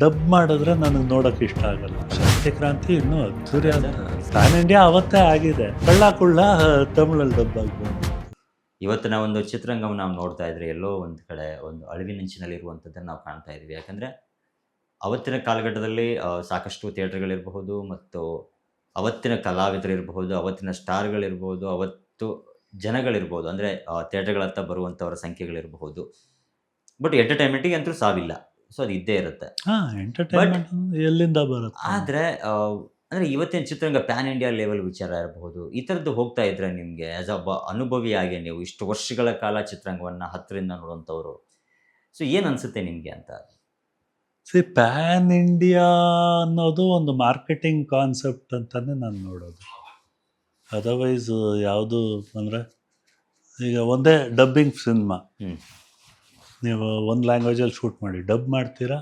Dub ಮಾಡಿದ್ರೆ ನನಗೆ ನೋಡೋಕೆ ಇಷ್ಟ ಆಗಲ್ಲ. ಸತ್ಯ ಕ್ರಾಂತಿ ಇನ್ನೂ ಅದ್ದೂರಿ ಅಂತ ಪ್ಯಾನ್ ಇಂಡಿಯಾ ಅವತ್ತೇ ಆಗಿದೆ. ಕಳ್ಳ ಕುಳ್ಳ ತಮಿಳಲ್ಲಿ ಡಬ್ ಆಗ್ಬೋದು. ಇವತ್ತಿನ ಒಂದು ಚಿತ್ರರಂಗವನ್ನು ನಾವು ನೋಡ್ತಾ ಇದ್ರೆ ಎಲ್ಲೋ ಒಂದು ಕಡೆ ಒಂದು ಅಳಿವಿನಂಚಿನಲ್ಲಿ ಇರುವಂಥದ್ದನ್ನು ನಾವು ಕಾಣ್ತಾ ಇದ್ದೀವಿ. ಯಾಕಂದರೆ ಅವತ್ತಿನ ಕಾಲಘಟ್ಟದಲ್ಲಿ ಸಾಕಷ್ಟು ಥಿಯೇಟರ್ಗಳಿರಬಹುದು ಮತ್ತು ಅವತ್ತಿನ ಕಲಾವಿದರಿರಬಹುದು, ಅವತ್ತಿನ ಸ್ಟಾರ್ಗಳಿರ್ಬೋದು ಅವತ್ತು ಜನಗಳಿರ್ಬೋದು ಅಂದರೆ ಥಿಯೇಟರ್ಗಳತ್ತ ಬರುವಂಥವರ ಸಂಖ್ಯೆಗಳಿರಬಹುದು. ಬಟ್ ಎಂಟರ್ಟೈನ್ಮೆಂಟಿಗೆ ಅಂತೂ ಸಾವಿಲ್ಲ. ಸೊ ಅದು ಇದ್ದೇ ಇರುತ್ತೆ. ಎಂಟರ್ಟೈನ್ಮೆಂಟ್ ಎಲ್ಲಿಂದ ಬರುತ್ತೆ? ಆದರೆ ಅಂದರೆ ಇವತ್ತಿನ ಚಿತ್ರರಂಗ ಪ್ಯಾನ್ ಇಂಡಿಯಾ ಲೆವೆಲ್ ವಿಚಾರ ಇರಬಹುದು. ಈ ಥರದ್ದು ಹೋಗ್ತಾ ಇದ್ರೆ ನಿಮಗೆ ಆ್ಯಸ್ ಅನುಭವಿ ಅನುಭವಿಯಾಗಿ ನೀವು ಇಷ್ಟು ವರ್ಷಗಳ ಕಾಲ ಚಿತ್ರರಂಗವನ್ನು ಹತ್ತರಿಂದ ನೋಡುವಂಥವ್ರು. ಸೊ ಏನು ಅನಿಸುತ್ತೆ ನಿಮಗೆ ಅಂತ? ಸಿ ಪ್ಯಾನ್ ಇಂಡಿಯಾ ಅನ್ನೋದು ಒಂದು ಮಾರ್ಕೆಟಿಂಗ್ ಕಾನ್ಸೆಪ್ಟ್ ಅಂತಲೇ ನಾನು ನೋಡೋದು. ಅದರ್ವೈಸ್ ಯಾವುದು ಅಂದರೆ ಈಗ ಒಂದೇ ಡಬ್ಬಿಂಗ್ ಸಿನಿಮಾ. ನೀವು ಒಂದು ಲ್ಯಾಂಗ್ವೇಜಲ್ಲಿ ಶೂಟ್ ಮಾಡಿ ಡಬ್ ಮಾಡ್ತೀರಾ?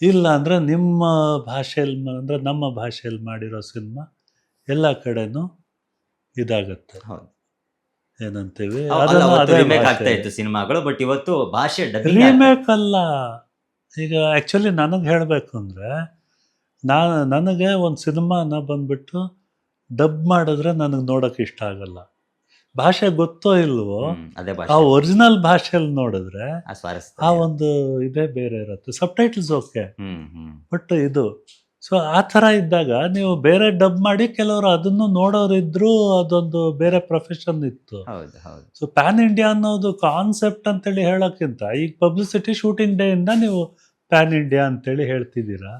ಇಲ್ಲ ಅಂದರೆ ನಿಮ್ಮ ಭಾಷೆಯಲ್ಲಿ ಅಂದರೆ ನಮ್ಮ ಭಾಷೆಯಲ್ಲಿ ಮಾಡಿರೋ ಸಿನಿಮಾ ಎಲ್ಲ ಕಡೆನೂ ಇದಾಗತ್ತೆ. ಏನಂತೀವಿ ಇತ್ತು ಸಿನಿಮಾಗಳು ಬಟ್ ಇವತ್ತು ಭಾಷೆ ರೀಮೇಕ್ ಅಲ್ಲ. ಈಗ ಆ್ಯಕ್ಚುಲಿ ನನಗೆ ಹೇಳಬೇಕು ಅಂದರೆ ನಾನು ನನಗೆ ಒಂದು ಸಿನಿಮಾನ ಬಂದ್ಬಿಟ್ಟು ಡಬ್ ಮಾಡಿದ್ರೆ ನನಗೆ ನೋಡೋಕೆ ಇಷ್ಟ ಆಗಲ್ಲ. ಭಾಷೆ ಗೊತ್ತೋ ಇಲ್ವೋ ಅದೇ ಆ ಒರಿಜಿನಲ್ ಭಾಷೆಯಲ್ಲಿ ನೋಡಿದ್ರೆ ಆ ಒಂದು ಇದೇ ಬೇರೆ ಇರುತ್ತೆ. ಸಬ್ ಟೈಟಲ್ಸ್ ಓಕೆ ಬಟ್ ಇದು ಸೊ ಆ ಥರ ಇದ್ದಾಗ ನೀವು ಬೇರೆ ಡಬ್ ಮಾಡಿ ಕೆಲವರು ಅದನ್ನು ನೋಡೋರಿದ್ರು ಅದೊಂದು ಬೇರೆ ಪ್ರೊಫೆಷನ್ ಇತ್ತು. ಸೊ ಪ್ಯಾನ್ ಇಂಡಿಯಾ ಅನ್ನೋದು ಕಾನ್ಸೆಪ್ಟ್ ಅಂತೇಳಿ ಹೇಳೋಕ್ಕಿಂತ ಈಗ ಪಬ್ಲಿಸಿಟಿ ಶೂಟಿಂಗ್ ಡೇ ಇಂದ ನೀವು ಪ್ಯಾನ್ ಇಂಡಿಯಾ ಅಂತೇಳಿ ಹೇಳ್ತಿದ್ದೀರಾ?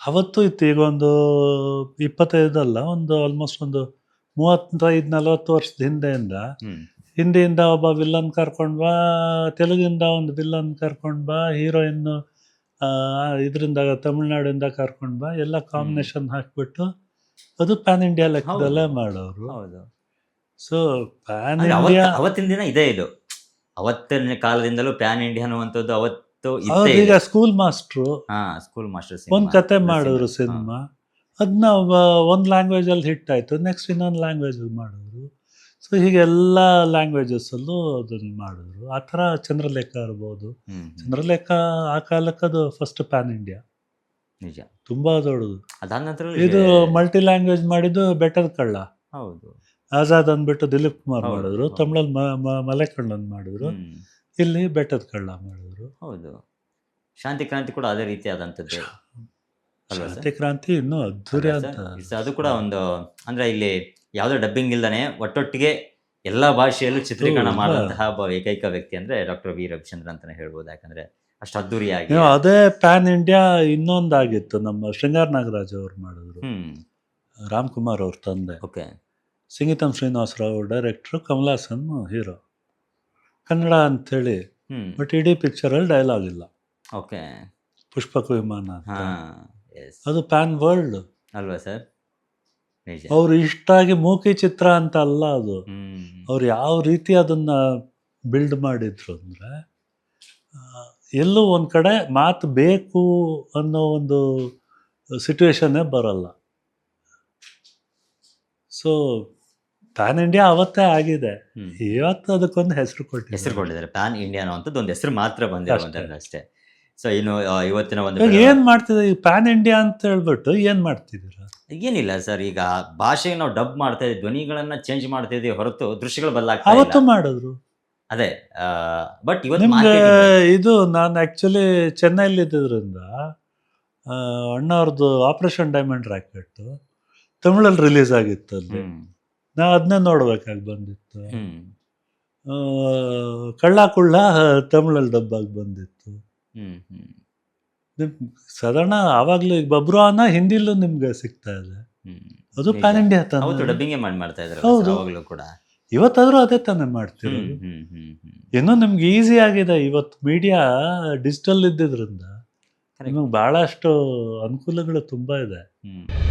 ಅವತ್ತು ಇತ್ತು ಈಗ ಒಂದು ಇಪ್ಪತ್ತೈದಲ್ಲ ಒಂದು ಆಲ್ಮೋಸ್ಟ್ ಒಂದು ಮೂವತ್ತೈದು ನಲವತ್ತು ವರ್ಷದ ಹಿಂದೆಯಿಂದ ಹಿಂದಿಯಿಂದ ಒಬ್ಬ ವಿಲ್ಲನ್ ಕರ್ಕೊಂಡ್ ಬಾ ತೆಲುಗಿಂದ ಒಂದು ವಿಲ್ಲನ್ ಕರ್ಕೊಂಡ್ ಬಾ ಹೀರೋಯಿನ್ ಇದರಿಂದ ತಮಿಳ್ನಾಡಿಂದ ಕರ್ಕೊಂಡ್ ಬಾ ಎಲ್ಲ ಕಾಂಬಿನೇಷನ್ ಹಾಕ್ಬಿಟ್ಟು ಅದು ಪ್ಯಾನ್ ಇಂಡಿಯಾ ಲೆಕ್ಕದಲ್ಲೇ ಮಾಡೋರು. ಹೌದು. ಸೊ ಪ್ಯಾನ್ ಇಂಡಿಯಾ ಅವತ್ತಿನ ದಿನ ಇದೆ ಇದು. ಅವತ್ತಿನ ಕಾಲದಿಂದಲೂ ಪ್ಯಾನ್ ಇಂಡಿಯಾ ಅನ್ನುವಂಥದ್ದು ಅವತ್ತು ಈಗ ಸ್ಕೂಲ್ ಮಾಸ್ಟ್ರು ಹಾ ಸ್ಕೂಲ್ ಮಾಸ್ಟರ್ ಒಂದ್ ಕತೆ ಮಾಡಿದ್ರು ಸಿನಿಮಾ. ಅದನ್ನ ಒಂದು ಲ್ಯಾಂಗ್ವೇಜಲ್ಲಿ ಹಿಟ್ ಆಯ್ತು ನೆಕ್ಸ್ಟ್ ಇನ್ನೊಂದು ಲ್ಯಾಂಗ್ವೇಜಲ್ಲಿ ಮಾಡಿದ್ರು. ಸೊ ಹೀಗೆ ಎಲ್ಲ ಲ್ಯಾಂಗ್ವೇಜಸ್ಸಲ್ಲೂ ಅದನ್ನು ಮಾಡಿದ್ರು. ಆ ಥರ ಚಂದ್ರಲೇಖ ಇರ್ಬೋದು. ಚಂದ್ರಲೇಖ ಆ ಕಾಲಕ್ಕೆ ಅದು ಫಸ್ಟ್ ಪ್ಯಾನ್ ಇಂಡಿಯಾ ನಿಜ. ತುಂಬಾ ದೊಡ್ಡದು. ಅದಾದ ನಂತರ ಇದು ಮಲ್ಟಿ ಲ್ಯಾಂಗ್ವೇಜ್ ಮಾಡಿದ್ದು ಬೆಟರ್ ಕಳ್ಳ ಹೌದು. ಆಜಾದ್ ಅಂದ್ಬಿಟ್ಟು ದಿಲೀಪ್ ಕುಮಾರ್ ಮಾಡಿದ್ರು. ತಮಿಳಲ್ಲಿ ಮಲೆ ಕಳ್ಳನ್ ಮಾಡಿದ್ರು. ಇಲ್ಲಿ ಬೆಟ್ಟದ ಕಳ್ಳ ಮಾಡಿದ್ರು. ಹೌದು. ಶಾಂತಿ ಕ್ರಾಂತಿ ಕೂಡ ಅದೇ ರೀತಿಯಾದಂಥದ್ದು. ಅಲ್ವಾ ಸರ್? ಶಾಂತಿ ಕ್ರಾಂತಿ ಇನ್ನೂ ಅದ್ದೂರಿ ಅಂತ ಅದು ಕೂಡ ಒಂದು ಅಂದ್ರೆ ಇಲ್ಲಿ ಯಾವ್ದೋ ಡಬ್ಬಿಂಗ್ ಇಲ್ದಾನೆ ಒಟ್ಟೊಟ್ಟಿಗೆ ಎಲ್ಲಾ ಭಾಷೆಯಲ್ಲೂ ಚಿತ್ರೀಕರಣ ಒಬ್ಬ ಏಕೈಕ ವ್ಯಕ್ತಿ ಅಂದ್ರೆ ಡಾಕ್ಟರ್ ವಿ ರವಿಚಂದ್ರ ಅಂತಾನೆ ಹೇಳ್ಬೋದು ಯಾಕಂದ್ರೆ ಅಷ್ಟು ಅದ್ದೂರಿಯಾಗಿ ಅದೇ ಪ್ಯಾನ್ ಇಂಡಿಯಾ ಇನ್ನೊಂದಾಗಿತ್ತು ನಮ್ಮ ಶೃಂಗಾರ್ ನಾಗರಾಜ್ ಅವ್ರು ಮಾಡಿದ್ರು. ರಾಮ್ ಕುಮಾರ್ ಅವ್ರ ತಂದೆ. Okay Singeetam Srinivasa Rao director Kamal Haasan hero Kannada ಅಂಥೇಳಿ ಬಟ್ ಇಡೀ ಪಿಕ್ಚರಲ್ಲಿ ಡೈಲಾಗ್ ಇಲ್ಲ. ಓಕೆ ಪುಷ್ಪಕ ವಿಮಾನ ಅದು ಪ್ಯಾನ್ ವರ್ಲ್ಡ್. ಅಲ್ವಾ ಸರ್? ಅವ್ರು ಇಷ್ಟಾಗಿ ಮೂಕಿ ಚಿತ್ರ ಅಂತ ಅಲ್ಲ ಅದು. ಅವ್ರು ಯಾವ ರೀತಿ ಅದನ್ನ ಬಿಲ್ಡ್ ಮಾಡಿದ್ರು ಅಂದ್ರೆ ಎಲ್ಲೂ ಒಂದ್ ಕಡೆ ಮಾತು ಬೇಕು ಅನ್ನೋ ಒಂದು ಸಿಚುವೇಶನ್ನೇ ಬರಲ್ಲ. ಸೊ ಪ್ಯಾನ್ ಇಂಡಿಯಾ ಅವತ್ತೇ ಆಗಿದೆ. ಇವತ್ತು ಅದಕ್ಕೊಂದು ಹೆಸರು ಹೆಸರು ಕೊಟ್ಟಿದ್ದಾರೆ. ಕೊಟ್ಟಿದ್ದಾರೆ ಪ್ಯಾನ್ ಇಂಡಿಯಾ ಅನ್ನೋ ಒಂದು ಹೆಸರು ಮಾತ್ರ ಬಂದಿದೆ ಅಷ್ಟೇ. ಸೊ ಇನ್ನು ಆ, ಇವತ್ತಿನ ಒಂದು ಏನು ಏನ್ ಮಾಡ್ತಿದೆ? ಈ ಪ್ಯಾನ್ ಇಂಡಿಯಾ ಅಂತ ಹೇಳ್ಬಿಟ್ಟು ಏನ್ ಮಾಡ್ತಿದ್ದೀರಾ? ಏನಿಲ್ಲ ಸರ್ ಈಗ ಭಾಷೆಗೆ ನಾವು ಡಬ್ ಮಾಡ್ತಾ ಇದ್ದೀವಿ. ಧ್ವನಿಗಳನ್ನ ಚೇಂಜ್ ಮಾಡ್ತಾ ಇದೀವಿ ಹೊರತು ದೃಶ್ಯಗಳು ಬದಲಾಗ್ತಾ ಅವತ್ತು ಮಾಡಿದ್ರು. ಅದೇ ಬಟ್ ಇವತ್ತು ನಿಮ್ಗೆ ಇದು ನಾನು ಆಕ್ಚುಲಿ ಚೆನ್ನೈಲಿ ಇದ್ದಿದ್ರಿಂದ ಅಣ್ಣವ್ರದ್ದು ಆಪರೇಷನ್ ಡೈಮಂಡ್ ರಾಕೆಟ್ ತಮಿಳಲ್ಲಿ ರಿಲೀಸ್ ಆಗಿತ್ತು ಅಲ್ಲಿ. ನಾ ಅದನ್ನೇ ನೋಡ್ಬೇಕಾಗಿ ಬಂದಿತ್ತು. ಕಳ್ಳ ಕುಳ್ಳ ತಮಿಳಲ್ಲಿ ಡಬ್ಬಾಗಿ ಬಂದಿತ್ತು. ಸಾಧಾರಣ ಆವಾಗಲೂ ಈಗ ಬಬ್ರುವಾನ ಹಿಂದಿಲೂ ನಿಮ್ಗೆ ಸಿಗ್ತಾ ಇದೆ. ಅದು. ಪ್ಯಾನ್ ಇಂಡಿಯಾ ತಾನೆ. ಡಬ್ಬಿಂಗ್ ಮಾಡಿ ಮಾಡ್ತಾ ಇದ್ದಾರೆ ಹೌದು. ಕೂಡ. ಇವತ್ತಾದ್ರೂ ಅದೇ ತಾನೇ ಮಾಡ್ತೀವಿ ಇನ್ನೂ ನಿಮ್ಗೆ ಈಸಿ ಆಗಿದೆ ಇವತ್ತು ಮೀಡಿಯಾ ಡಿಜಿಟಲ್ ಇದ್ದಿದ್ರಿಂದ. ನಿಮಗೆ ಬಹಳಷ್ಟು ಅನುಕೂಲಗಳು ತುಂಬಾ ಇದೆ. ಹ್ಮ್.